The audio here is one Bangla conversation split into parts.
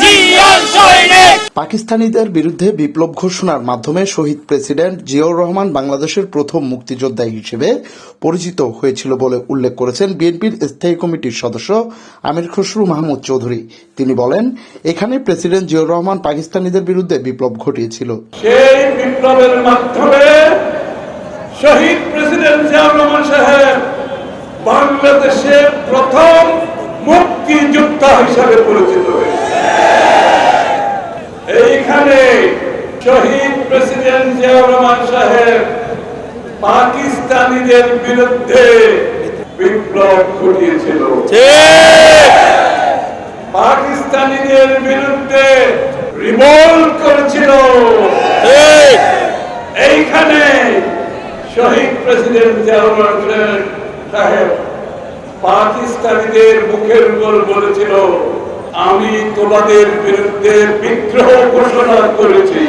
জিয়ার সৈনিক পাকিস্তানিদের বিরুদ্ধে বিপ্লব ঘোষণার মাধ্যমে শহীদ প্রেসিডেন্ট জিয়াউর রহমান বাংলাদেশের প্রথম মুক্তিযোদ্ধা হিসেবে পরিচিত হয়েছিল বলে উল্লেখ করেছেন বিএনপির স্থায়ী কমিটির সদস্য আমির খসরু মাহমুদ চৌধুরী। তিনি বলেন এখানে প্রেসিডেন্ট জিয়াউর রহমান পাকিস্তানিদের বিরুদ্ধে বিপ্লব ঘটিয়েছিল। সেই বিপ্লবের মাধ্যমে শহীদ প্রেসিডেন্ট জিয়াউর রহমান সাহেব বাংলাদেশের প্রথম মুক্তিযোদ্ধা হিসাবে পরিচিত হয়েছে। এইখানে শহীদ প্রেসিডেন্ট জিয়াউর রহমান সাহেব পাকিস্তানিদের বিরুদ্ধে বিপ্লব ঘটিয়েছিল। পাকিস্তানিদের বিরুদ্ধে রিভোল্ট করেছিল। এইখানে শহীদ প্রেসিডেন্ট জিয়াউর রহমান সাহেব পাকিস্তানিদের মুখের উপর বলেছিল আমি তোমাদের বিরুদ্ধে বিদ্রোহ ঘোষণা করেছি।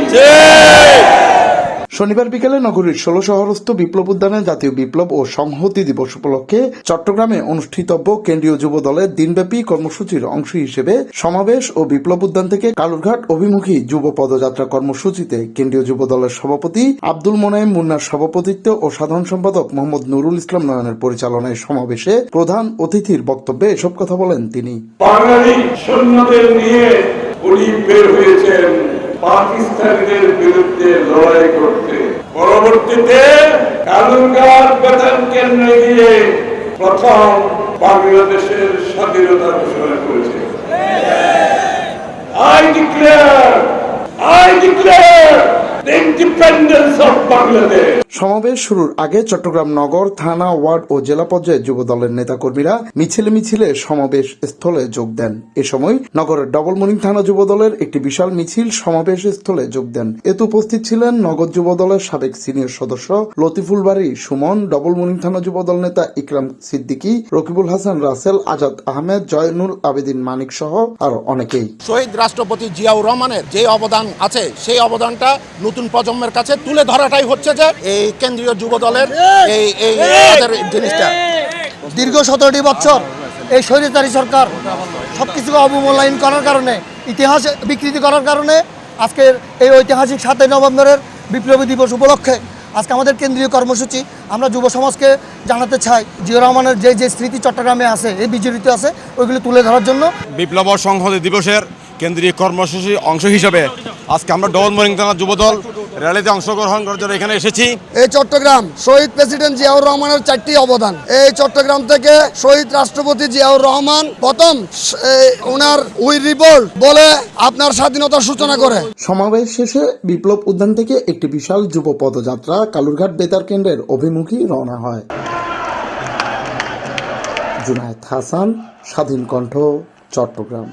শনিবার বিকেলে নগরীর ষোলো শহরস্থ বিপ্লব উদ্যানে জাতীয় বিপ্লব ও সংহতি দিবস উপলক্ষে চট্টগ্রামে অনুষ্ঠিতব্য কেন্দ্রীয় যুব দলের দিনব্যাপী কর্মসূচির অংশ হিসেবে সমাবেশ ও বিপ্লব উদ্যান থেকে কালুরঘাট অভিমুখী যুব পদযাত্রা কর্মসূচিতে কেন্দ্রীয় যুব দলের সভাপতি আব্দুল মোনায়েম মুন্নার সভাপতিত্ব ও সাধারণ সম্পাদক মোহাম্মদ নুরুল ইসলাম নয়নের পরিচালনায় সমাবেশে প্রধান অতিথির বক্তব্যে এসব কথা বলেন তিনি। বাঙালি সৈন্যদের নিয়ে বের হয়েছেন। পাকিস্তানিদের বিরুদ্ধে লড়াই করতে। পরবর্তীতে কালুরঘাট বেতন কেন্দ্রে গিয়ে প্রথম বাংলাদেশের স্বাধীনতা ঘোষণা করেছে। I declare, I declare সমাবেশ শুরুর আগে চট্টগ্রাম নগর থানা ওয়ার্ড ও জেলা পর্যায়ে যুব দলের নেতাকর্মীরা মিছিলে মিছিলে সমাবেশ স্থলে যোগ দেন। এ সময় নগরের ডবল মনিং থানা যুব দলের একটি বিশাল মিছিল সমাবেশ স্থলে যোগ দেন। এতে উপস্থিত ছিলেন নগর যুব দলের সাবেক সিনিয়র সদস্য লতিফুল বাড়ি সুমন ডবল মনিং থানা যুব দল নেতা ইকরাম সিদ্দিকী রকিবুল হাসান রাসেল আজাদ আহমেদ জয়নুল আবেদিন মানিক সহ আরও অনেকেই। শহীদ রাষ্ট্রপতি জিয়াউর রহমানের যে অবদান আছে সেই অবদানটা নতুন প্রজন্মের কাছে তুলে ধরাটাই হচ্ছে যে এই কেন্দ্রীয় যুব দলের এই এই জিনিসটা। দীর্ঘ সতেরোটি বছর এই স্বৈরাচারী সরকার সব কিছুকে অবমূল্যায়ন করার কারণে ইতিহাস বিকৃতি করার কারণে আজকের এই ঐতিহাসিক সাতই নভেম্বরের বিপ্লবী দিবস উপলক্ষে আজকে আমাদের কেন্দ্রীয় কর্মসূচি আমরা যুব সমাজকে জানাতে চাই জিয়া রহমানের যে যে স্মৃতি চট্টগ্রামে আছে এই বিজড়িত আছে ওইগুলো তুলে ধরার জন্য। বিপ্লব সংহতি দিবসের কেন্দ্রীয় কর্মসূচির অংশ হিসেবে আজকে আমরা ডবল মর্নিং থানা যুবদল র্যালিতে অংশগ্রহণ করার জন্য এখানে এসেছি। এই চট্টগ্রাম শহীদ প্রেসিডেন্ট জিয়াউর রহমানের চারটি অবদান। এই চট্টগ্রাম থেকে শহীদ রাষ্ট্রপতি জিয়াউর রহমান প্রথম ওনার উই রিবোল্ট বলে আপনার স্বাধীনতার সূচনা করে। সমাবেশ শেষে বিপ্লব উদ্যান থেকে একটি বিশাল যুব পদযাত্রা কালুরঘাট বেতার কেন্দ্রের অভিমুখী রওনা হয়। জুনায়েদ হাসান স্বাধীন কণ্ঠ চট্টগ্রাম।